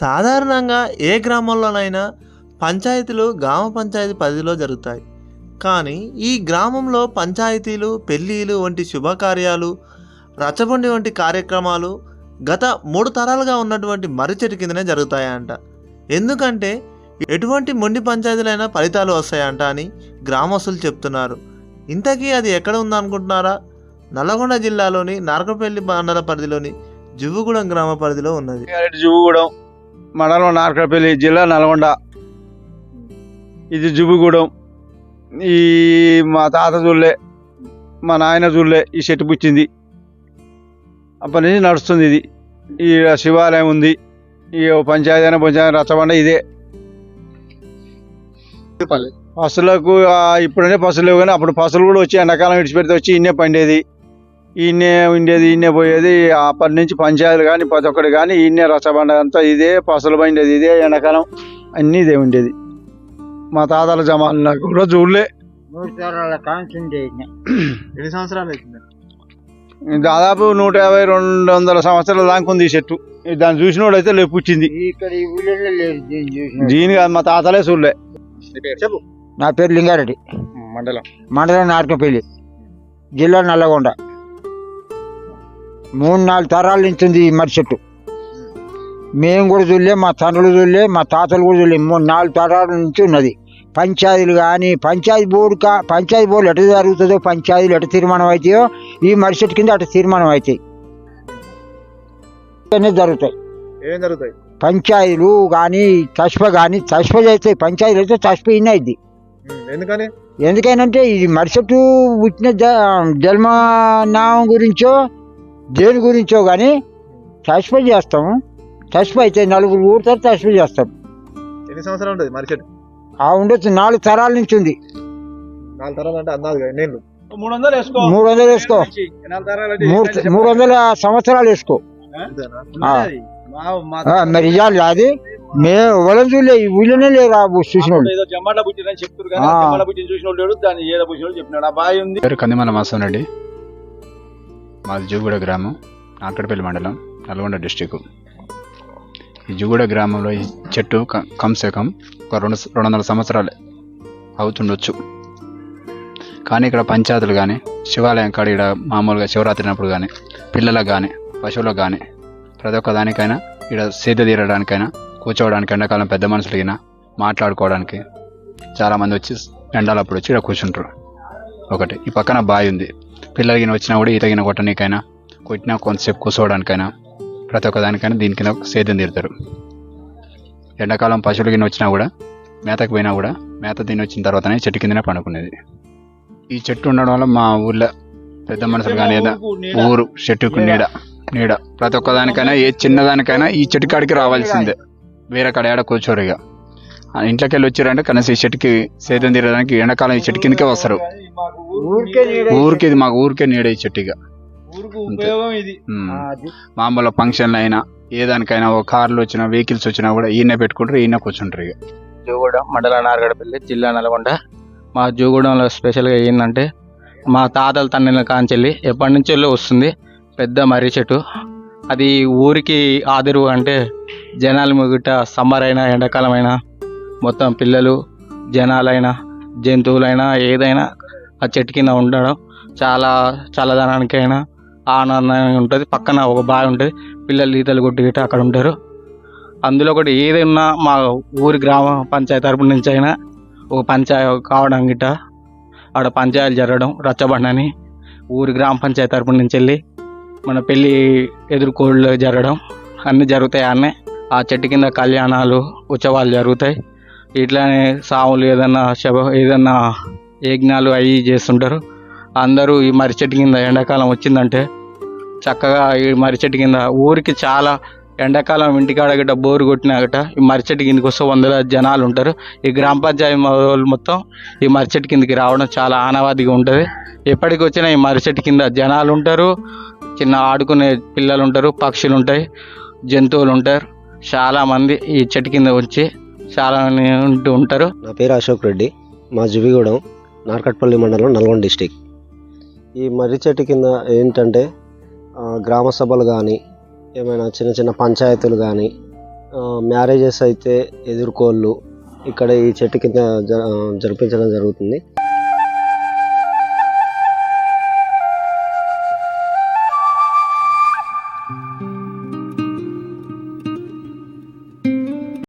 సాధారణంగా ఏ గ్రామంలోనైనా పంచాయతీలు గ్రామ పంచాయతీ పరిధిలో జరుగుతాయి. కానీ ఈ గ్రామంలో పంచాయతీలు పెళ్ళిళ్ళు వంటి శుభకార్యాలు రచ్చబండి వంటి కార్యక్రమాలు గత మూడు తరాలుగా ఉన్నటువంటి మర్రి చెట్టు కిందనే జరుగుతాయంట. ఎందుకంటే ఎటువంటి మొండి పంచాయతీలైనా ఫలితాలు వస్తాయంట అని గ్రామస్తులు చెప్తున్నారు. ఇంతకీ అది ఎక్కడ ఉందనుకుంటున్నారా? నల్లగొండ జిల్లాలోని నారకపల్లి మండల పరిధిలోని జువ్వుగూడెం గ్రామ పరిధిలో ఉన్నది. జువ్వుగూడెం మండలం నార్కపల్లి జిల్లా నల్గొండ. ఇది జువ్వుగూడెం ఈ మా తాత చూడలే మా నాయన చూడలే ఈ చెట్టు పుచ్చింది అప్పటి నుంచి నడుస్తుంది ఇది. ఈ శివాలయం ఉంది. ఈ పంచాయతీ అయినా పంచాయతీ రచ్చబండ ఇదే. పసులకు ఇప్పుడంటే పసులు లేవు కానీ అప్పుడు పసులు కూడా వచ్చి ఎండాకాలం విడిచిపెడితే వచ్చి ఇన్నే పండేది. ఈయనే ఉండేది ఈయనే పోయేది అప్పటి నుంచి పంచాయతీలు కానీ ప్రతి ఒక్కటి కానీ ఈయనే రచ్చబండ అంతా ఇదే పసలు పండేది ఇదే ఎండాకాలం అన్నీ ఇదే ఉండేది. మా తాతల జమాలు నాకు కూడా చూడలే. ఎన్ని సంవత్సరాలు అవుతుంది? దాదాపు నూట యాభై రెండు వందల సంవత్సరాల దాకా ఉంది ఈ చెట్టు. దాన్ని చూసినోడు అయితే లేపు పుచ్చింది ఇక్కడ ఈ ఊళ్ళో లేదు దీన్ని చూసిన దీని కాదు మా తాతలే చూడలే. చెప్పు. నా పేరు లింగారెడ్డి. మండలం? మండలం నార్కపల్లి జిల్లా నల్లగొండ. మూడు నాలుగు తరాల నుంచి ఉంది ఈ మర్రి చెట్టు. మేము కూడా చూడలే మా తండ్రులు చూడలే మా తాతలు కూడా చూడలే. మూడు నాలుగు తరాల నుంచి ఉన్నది. పంచాయతీలు కానీ పంచాయతీ బోర్డు కా పంచాయతీ బోర్డు ఎటు జరుగుతుందో పంచాయతీలు ఎటు తీర్మానం అవుతాయో ఈ మర్రి చెట్టు కింద అటు తీర్మానం అవుతాయి. జరుగుతాయి. ఏం జరుగుతాయి? పంచాయతీలు కానీ తస్ప కానీ తస్ప చేస్తాయి. పంచాయతీలు అయితే తస్ప ఇన్న అయింది ఎందుకని? ఎందుకనంటే ఇది మరుసటి పుట్టిన జ- జన్మనామం గురించో దేని గురించో కానీ తస్ప చేస్తాం తస్ప అయితే నలుగురు ఊరుతారు తస్ప చేస్తాం ఎన్ని సంవత్సరాలు ఉంటుంది మరి చెట్టు? ఆ ఉండొచ్చు నాలుగు తరాల నుంచి ఉంది. నాలుగు తరాలు అంటే అందాలు నేను మూడు వందలు వేసుకో. మూడు వందలు వేసుకో. మూడు వందల సంవత్సరాలు వేసుకో. మరి ఇవ్వాలి అది. మేము ఎవరం చూడలే ఈ ఊళ్ళోనే లేరు ఆ చూసిన వాళ్ళు. బుజ్జిని చూసిన లేడు దాన్ని ఏదో చెప్పినాడు. ఆ బావి ఉంది. కందిమల మాసం రెడ్డి. మాది జూగూడ గ్రామం నార్కడపల్లి మండలం నల్గొండ డిస్టిక్. ఈ జూగూడ గ్రామంలో ఈ చెట్టు కంసే కం ఒక రెండు రెండు వందల సంవత్సరాలు అవుతుండొచ్చు. కానీ ఇక్కడ పంచాయతీలు కానీ శివాలయం కాడ ఇక్కడ మామూలుగా శివరాత్రి అప్పుడు కానీ పిల్లలకు కానీ పశువులకు కానీ ప్రతి ఒక్క దానికైనా ఇక్కడ సీత తీరడానికైనా కూర్చోవడానికి ఎండాకాలం పెద్ద మనుషులకైనా మాట్లాడుకోవడానికి చాలామంది వచ్చి ఎండాలప్పుడు వచ్చి ఇక్కడ కూర్చుంటారు. ఒకటి ఈ పక్కన బావి ఉంది. పిల్లలకి వచ్చినా కూడా ఈతగిన కొట్టడానికైనా కొట్టినా కొంతసేపు కూర్చోవడానికైనా ప్రతి ఒక్క దానికైనా దీని కింద సేద్యం తీరుతారు. ఎండాకాలం పశువులు గిన్నె వచ్చినా కూడా మేతకు పోయినా కూడా మేత తిని వచ్చిన తర్వాతనే చెట్టు కిందనే పండుకునేది. ఈ చెట్టు ఉండడం వల్ల మా ఊర్లో పెద్ద మనుషులు కానీ ఏదో ఊరు చెట్టుకు నీడ నీడ. ప్రతి ఒక్క దానికైనా ఏ చిన్నదానికైనా ఈ చెట్టు కాడికి రావాల్సిందే. వేరే కాడ ఏడ కూర్చోరు ఇక ఆ ఇంట్లోకి వెళ్ళి వచ్చారంటే కనీసం ఈ చెట్టుకి సేద్యం తీరడానికి ఎండాకాలం ఈ చెట్టు కిందకే వస్తారు. ఊరికే ఇది మాకు ఊరికే నీడ ఇక. మామూలు ఫంక్షన్లు అయినా ఏ దానికైనా ఓ కార్లు వచ్చినా వెహికల్స్ వచ్చినా కూడా ఈయన పెట్టుకుంటారు ఈయన కూర్చుంటారు ఇక. జూగూడెం మండల నారగడపల్లి జిల్లా నల్గొండ. మా జూగూడెంలో స్పెషల్గా ఏంటంటే మా తాతల తండ్రిల కాంచెల్లి ఎప్పటి నుంచో వస్తుంది పెద్ద మర్రి చెట్టు. అది ఊరికి ఆదురు అంటే జనాలు ముగిట సమ్మర్ అయినా ఎండాకాలం అయినా మొత్తం పిల్లలు జనాలైనా జంతువులైనా ఏదైనా ఆ చెట్టు కింద ఉండడం చాలా చల్లదనానికైనా ఆనందంగా ఉంటుంది. పక్కన ఒక బావి ఉంటుంది. పిల్లలు ఈతలు కొట్టి గిట్ట అక్కడ ఉంటారు. అందులో ఒకటి ఏదైనా మా ఊరి గ్రామ పంచాయతీ తరపు నుంచి అయినా ఒక పంచాయతీ కావడం గిట్ట ఆడ పంచాయతీలు జరగడం రచ్చబండని ఊరి గ్రామ పంచాయతీ తరపు నుంచి వెళ్ళి మన పెళ్ళి ఎదుర్కోళ్ళు జరగడం అన్నీ జరుగుతాయి అన్నీ. ఆ చెట్టు కింద కళ్యాణాలు ఉత్సవాలు జరుగుతాయి. ఇట్లానే సాములు ఏదన్నా శవ ఏదన్నా యజ్ఞాలు అవి చేస్తుంటారు. అందరూ ఈ మర్రి చెట్టు కింద ఎండాకాలం వచ్చిందంటే చక్కగా ఈ మర్రి చెట్టు కింద ఊరికి చాలా ఎండాకాలం ఇంటికాడ గట్ట బోరు కొట్టినా గట్ట ఈ మర్రి కిందకొస్తే కిందకి వస్తే వందల జనాలు ఉంటారు. ఈ గ్రామ పంచాయతీ వాళ్ళు మొత్తం ఈ మరిచెట్టు కిందకి రావడం చాలా ఆనవాదిగా ఉంటుంది. ఎప్పటికి వచ్చినా ఈ మరిచెట్టు కింద జనాలు ఉంటారు. చిన్న ఆడుకునే పిల్లలు ఉంటారు పక్షులు ఉంటాయి జంతువులు ఉంటారు. చాలామంది ఈ చెట్టు కింద వచ్చి చాలా మంది ఉంటూ ఉంటారు. నా పేరు అశోక్ రెడ్డి. మా జువిగూడెం. నార్కట్పల్లి మండలం నల్గొండ డిస్టిక్. ఈ మర్రి చెట్టు కింద ఏంటంటే గ్రామ సభలు కానీ ఏమైనా చిన్న చిన్న పంచాయతీలు కానీ మ్యారేజెస్ అయితే ఎదుర్కోళ్ళు ఇక్కడ ఈ చెట్టు కింద జ- జరిపించడం జరుగుతుంది.